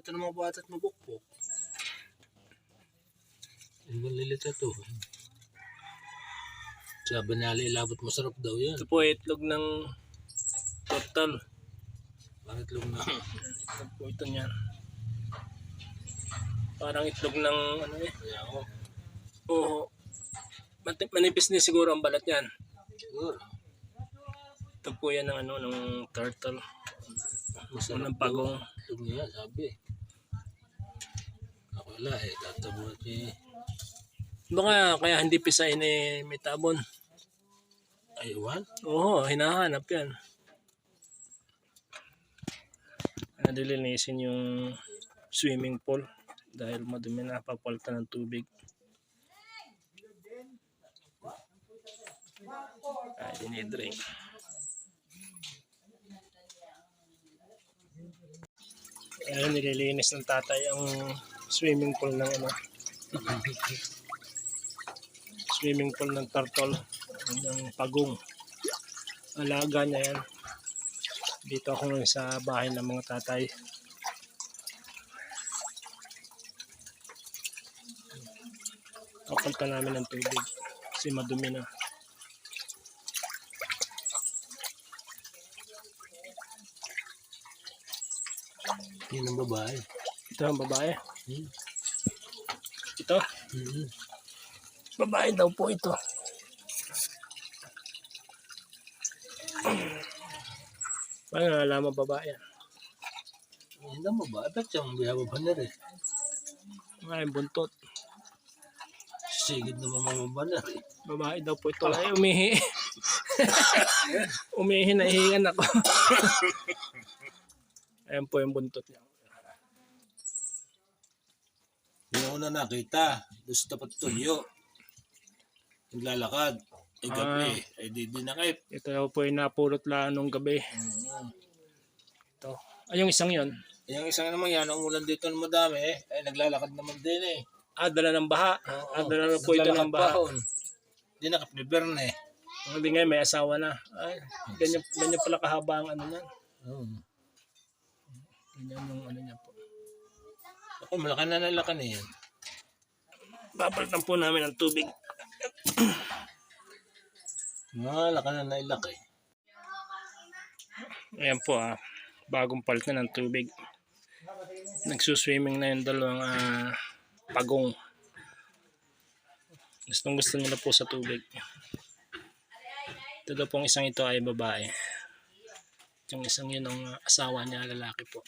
ito ng mga bata at mabukbok. Yung maliliit na to. Sabi niya, ilabot masarap daw yan. Ito po ay itlog ng turtle. Parang itlog na. Itlog po ito niyan. Parang itlog ng ano eh. Kaya ako. Oo. Manipis din siguro ang balat niyan. Siguro. Ito po yan ng ano ng turtle. Masarap Unang pagong. Itlog niya, sabi. Ako wala eh. Tatabot eh. Baka kaya hindi pisain eh may tabon. Aywan. Oo, hinahanap yan. Nadilinisin yung swimming pool dahil madumi na papalta ng tubig. Ay, dinidrain. Ayun, nililinis ng tatay ang swimming pool ng ano. swimming pool ng turtle ng pagong. Alaga niya yan. Dito ako ngayon sa bahay ng mga tatay. Kapalta namin ng tubig. Kasi madumi na Yun ang babae. ito ang babae Hmm. ito Mm-hmm. babae daw po ito Paano nalaman babae yan? Yun ang babae. Ba't siyang biyaba pa na rin? Ay, buntot. Sigid naman mga babae rin. Babae daw po ito. Ay, umihi. umihi na ihingan ako. Ayan po yung buntot niya. Yung una nakita, doon sa tapat tuyo. Naglalakad. Ay gabi. Ay di dinakip. Ito po yung napulot lang nung gabi. Mm. Ito. Ay, yung isang yon. Yung isang naman yan, ang ulan dito ng madami, eh, ay naglalakad naman din eh. Ah, dala ng baha. Ah, dala na po ito ng baha. Hindi nakapniber na eh. Hindi ngayon may asawa na. Ay, ganyan, ganyan pala kahaba ang ano niyan. Hmm. Ganyan yung ano niya po. Ako, malaki na nalaki na yan. Papalitan po namin ng tubig. Malaki na nailaki. Ayan po ah, bagong palit na ng tubig. Nagsuswimming na yung dalawang ah, pagong. Gustong gusto nila po sa tubig. Ito daw pong isang ito ay babae. Yung isang yun ang ah, asawa niya, lalaki po.